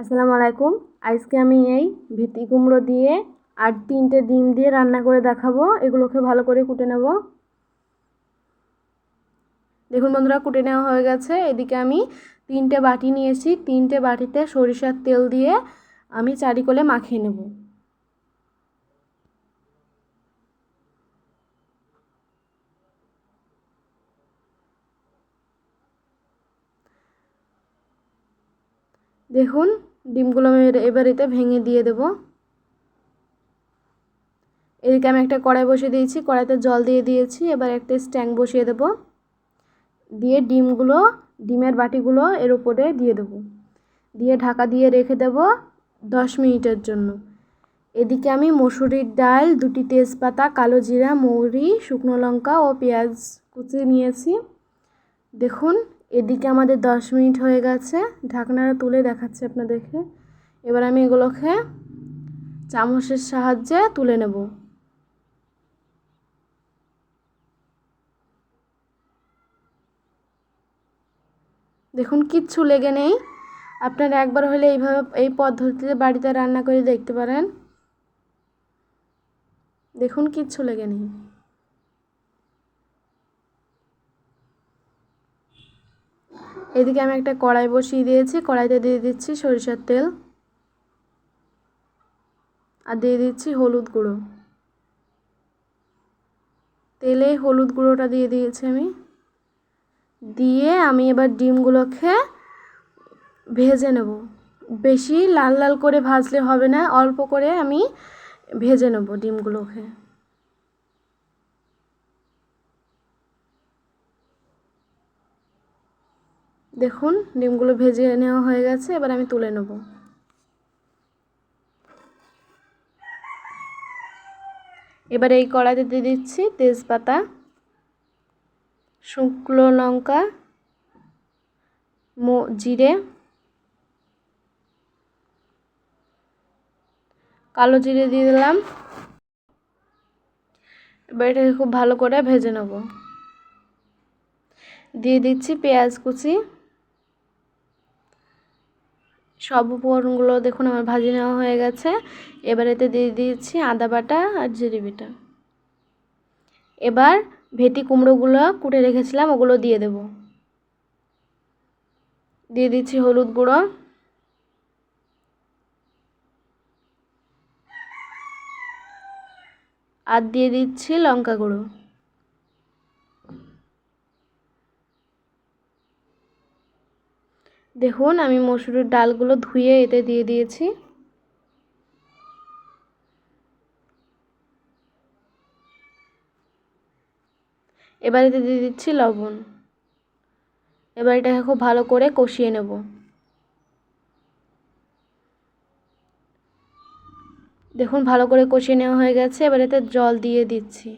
আসসালামু আলাইকুম। আজকে আমি এই ভিতি কুমড়ো দিয়ে আর তিনটে ডিম দিয়ে রান্না করে দেখাবো। এগুলোকে ভালো করে কুটে নেব। দেখুন বন্ধুরা, কুটে নেওয়া হয়ে গেছে। এদিকে আমি তিনটে বাটি নিয়েছি। তিনটে বাটিতে সরিষার তেল দিয়ে আমি চারিকোলে মাখিয়ে নেব। দেখুন ডিমগুলো আমি এবার এতে ভেঙে দিয়ে দেব। এদিকে আমি একটা কড়াই বসিয়ে দিয়েছি, কড়াইতে জল দিয়ে দিয়েছি, এবার একটা স্ট্যান্ড বসিয়ে দেব। দিয়ে ডিমগুলো, ডিমের বাটিগুলো এর উপরে দিয়ে দেব। দিয়ে ঢাকা দিয়ে রেখে দেব দশ মিনিটের জন্য। এদিকে আমি মসুরির ডাল, দুটি তেজপাতা, কালো জিরা, মৌরি, শুকনো লঙ্কা ও পেঁয়াজ কুচি নিয়েছি। দেখুন এদিকে আমাদের দশ মিনিট হয়ে গেছে। ঢাকনাটা তুলে দেখাচ্ছে আপনাদেরকে। এবার আমি এগুলোকে চামচের সাহায্যে তুলে নেব। দেখুন, কিচ্ছু লেগে নেই। আপনারা একবার হলে এইভাবে এই পদ্ধতিতে বাড়িতে রান্না করে দেখতে পারেন। দেখুন, কিচ্ছু লেগে নেই। এদিকে আমি একটা কড়াই বসিয়ে দিয়েছি, কড়াইতে দিয়ে দিচ্ছি সরিষার তেল আর দিয়ে দিচ্ছি হলুদ গুঁড়ো। তেলে হলুদ গুঁড়োটা দিয়ে দিয়েছি আমি। দিয়ে আমি এবার ডিমগুলোকে ভেজে নেব। বেশি লাল লাল করে ভাজলে হবে না, অল্প করে আমি ভেজে নেব ডিমগুলোকে। দেখুন, ডিমগুলো ভেজে নেওয়া হয়ে গেছে, এবার আমি তুলে নেব। এবার এই কড়াইতে দিয়ে দিচ্ছি তেজপাতা, শুকনো লঙ্কা জিরে, কালো জিরে দিয়ে দিলাম। এবার এটাকে খুব ভালো করে ভেজে নেব। দিয়ে দিচ্ছি পেঁয়াজ কুচি। সব উপকরণগুলো দেখুন, আমার ভাজি নেওয়া হয়ে গেছে। এবার এতে দিয়ে দিয়েছি আদা বাটা আর জিরে বিটা। এবার ভেটি কুমড়োগুলো কুটে রেখেছিলাম, ওগুলো দিয়ে দেব। দিয়ে দিচ্ছি হলুদ গুঁড়ো। আর দিয়ে দিচ্ছি লঙ্কা গুঁড়ো। দেখুন, আমি মসুরের ডালগুলো ধুয়ে এতে দিয়ে দিয়েছি। এবার এতে দিয়ে দিচ্ছি লবণ। এবার এটাকে খুব ভালো করে কষিয়ে নেব। দেখুন, ভালো করে কষিয়ে নেওয়া হয়ে গেছে। এবার এতে জল দিয়ে দিচ্ছি।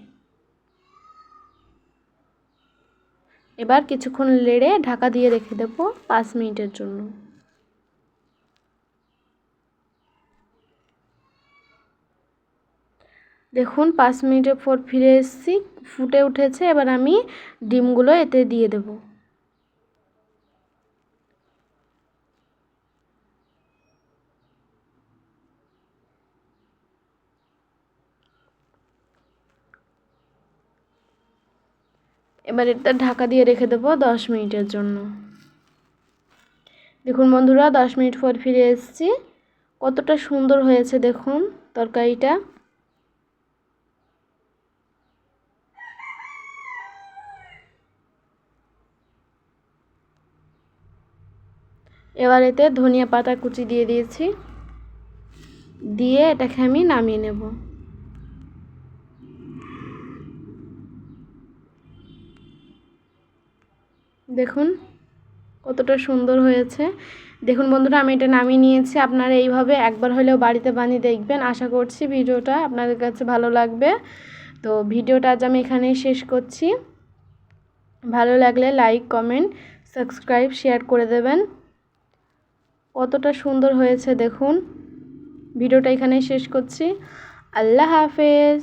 এবার কিছুক্ষণ লেড়ে ঢাকা দিয়ে রেখে দেব পাঁচ মিনিটের জন্য। দেখুন, পাঁচ মিনিটের পর ফিরে এসেছি, ফুটে উঠেছে। এবার আমি ডিমগুলো এতে দিয়ে দেব। এবার এটা ঢাকা দিয়ে রেখে দেবো দশ মিনিটের জন্য। দেখুন বন্ধুরা, দশ মিনিট পর ফিরে এসেছি। কতটা সুন্দর হয়েছে দেখুন তরকারিটা। এবার এতে ধনিয়া পাতা কুচি দিয়ে দিয়েছি। দিয়ে এটাকে আমি নামিয়ে নেব। দেখুন, কতটা সুন্দর হয়েছে। দেখুন বন্ধুরা, আমি এটা নামিয়ে নিয়েছি। আপনারা এইভাবে একবার হলেও বাড়িতে বানিয়ে দেখবেন। আশা করছি ভিডিওটা আপনাদের কাছে ভালো লাগবে। তো ভিডিওটা আজ আমি এখানেই শেষ করছি। ভালো লাগলে লাইক, কমেন্ট, সাবস্ক্রাইব, শেয়ার করে দেবেন। কতটা সুন্দর হয়েছে, দেখুন। ভিডিওটা এখানেই শেষ করছি। আল্লাহ হাফেজ।